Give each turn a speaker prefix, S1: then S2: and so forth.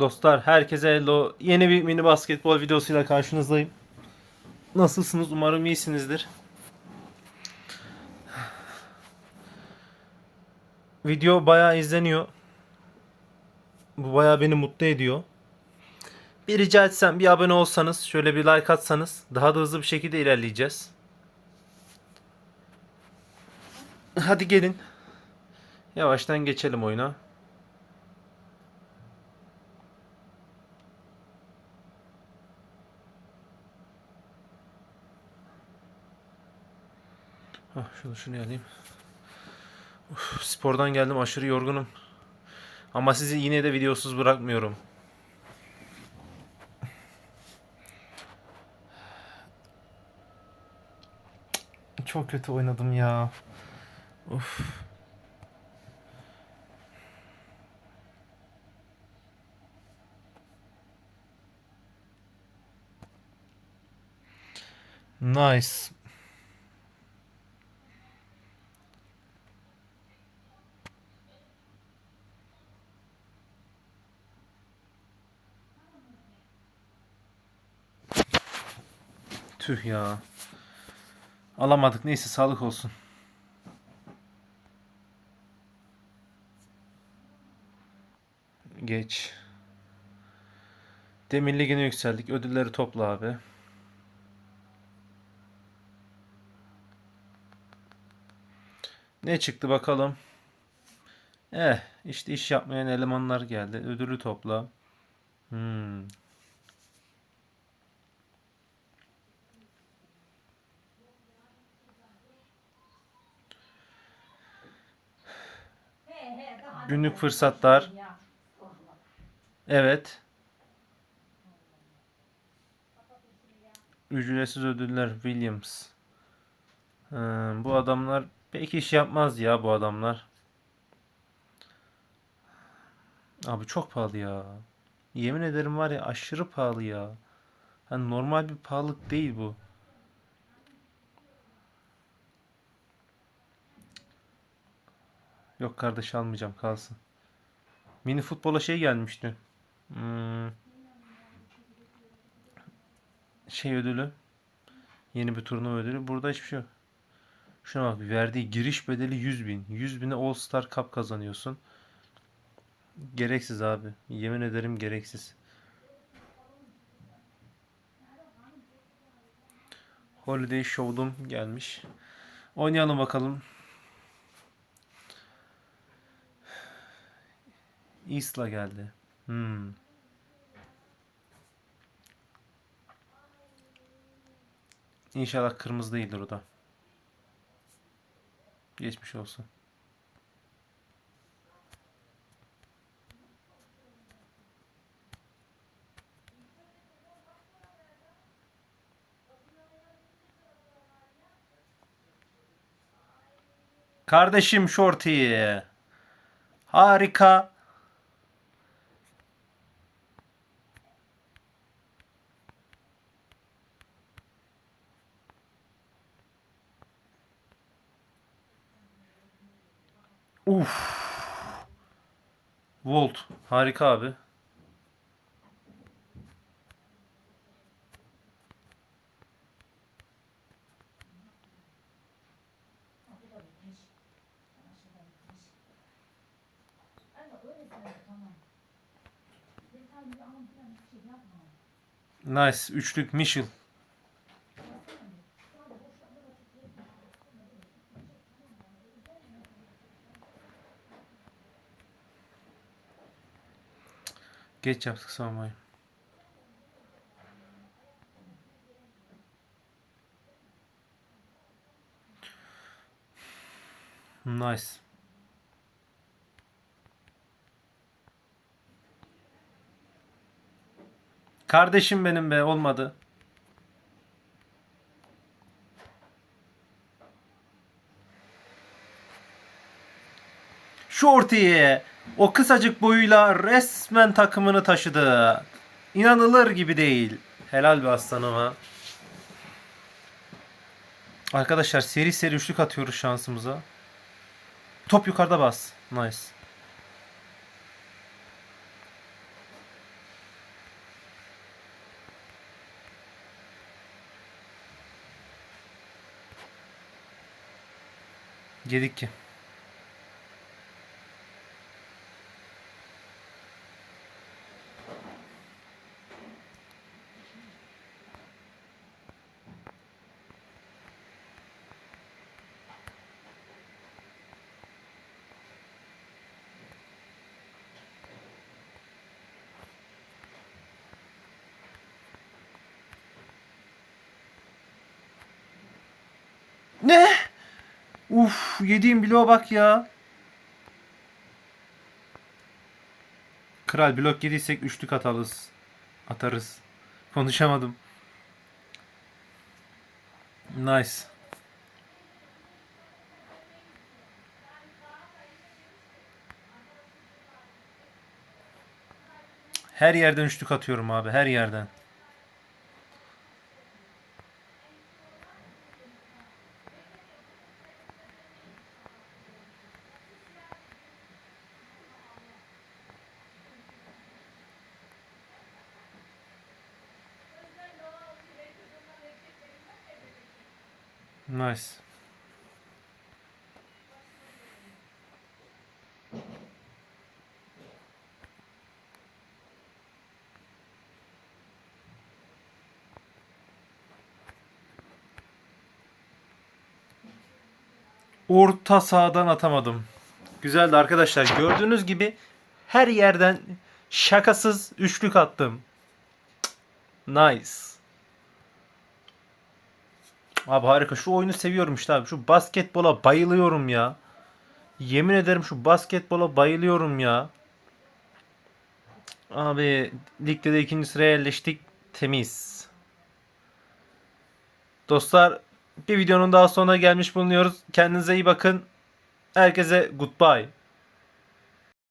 S1: Dostlar herkese hello. Yeni bir mini basketbol videosuyla karşınızdayım. Nasılsınız? Umarım iyisinizdir. Video bayağı izleniyor. Bu bayağı beni mutlu ediyor. Bir rica etsem bir abone olsanız, şöyle bir like atsanız daha da hızlı bir şekilde ilerleyeceğiz. Hadi gelin. Yavaştan geçelim oyuna. Hah, şunu şunu alayım. Uf, spordan geldim aşırı yorgunum. Ama sizi yine de videosuz bırakmıyorum. Çok kötü oynadım ya. Uf. Nice. Tüh ya. Alamadık. Neyse sağlık olsun. Geç. Demir Ligi'ne yükseldik. Ödülleri topla abi. Ne çıktı bakalım. Eh işte iş yapmayan elemanlar geldi. Ödülü topla. Hmm. Günlük fırsatlar. Evet. Ücretsiz ödüller Williams. Ha, bu adamlar pek iş yapmaz ya bu adamlar. Abi çok pahalı ya. Yemin ederim var ya aşırı pahalı ya. Hani normal bir pahalılık değil bu. Yok kardeş almayacağım kalsın. Mini futbola şey gelmişti. Hmm. Şey ödülü. Yeni bir turnuva ödülü. Burada hiçbir şey yok. Şuna bak verdiği giriş bedeli 100 bin. 100 bine All Star Cup kazanıyorsun. Gereksiz abi. Yemin ederim gereksiz. Holiday Show'dum gelmiş. Oynayalım bakalım. Isla geldi. Hmm. İnşallah kırmızı değildir o da. Geçmiş olsun. Kardeşim Shorty. Harika. Uf. Volt. Harika abi. Nice. Üçlük Mitchell. Geç yaptık savunmayı. Nice. Kardeşim benim be olmadı. şu ortayı o kısacık boyuyla resmen takımını taşıdı. İnanılır gibi değil. Helal bir aslanıma. Arkadaşlar seri seri üçlük atıyoruz şansımıza. Top yukarıda bas. Nice. Yedik ki. Uf, yediğim bloğa bak ya. Kral blok yediysek üçlük atarız. Atarız. Konuşamadım. Nice. Her yerden üçlük atıyorum abi. Her yerden. Nice. Orta sahadan atamadım. Güzeldi arkadaşlar. Gördüğünüz gibi her yerden şakasız üçlük attım. Nice. Abi harika. Şu oyunu seviyorum işte abi. Şu basketbola bayılıyorum ya. Yemin ederim şu basketbola bayılıyorum ya. Abi ligde de ikinci sıraya yerleştik. Temiz. Dostlar bir videonun daha sonuna gelmiş bulunuyoruz. Kendinize iyi bakın. Herkese goodbye.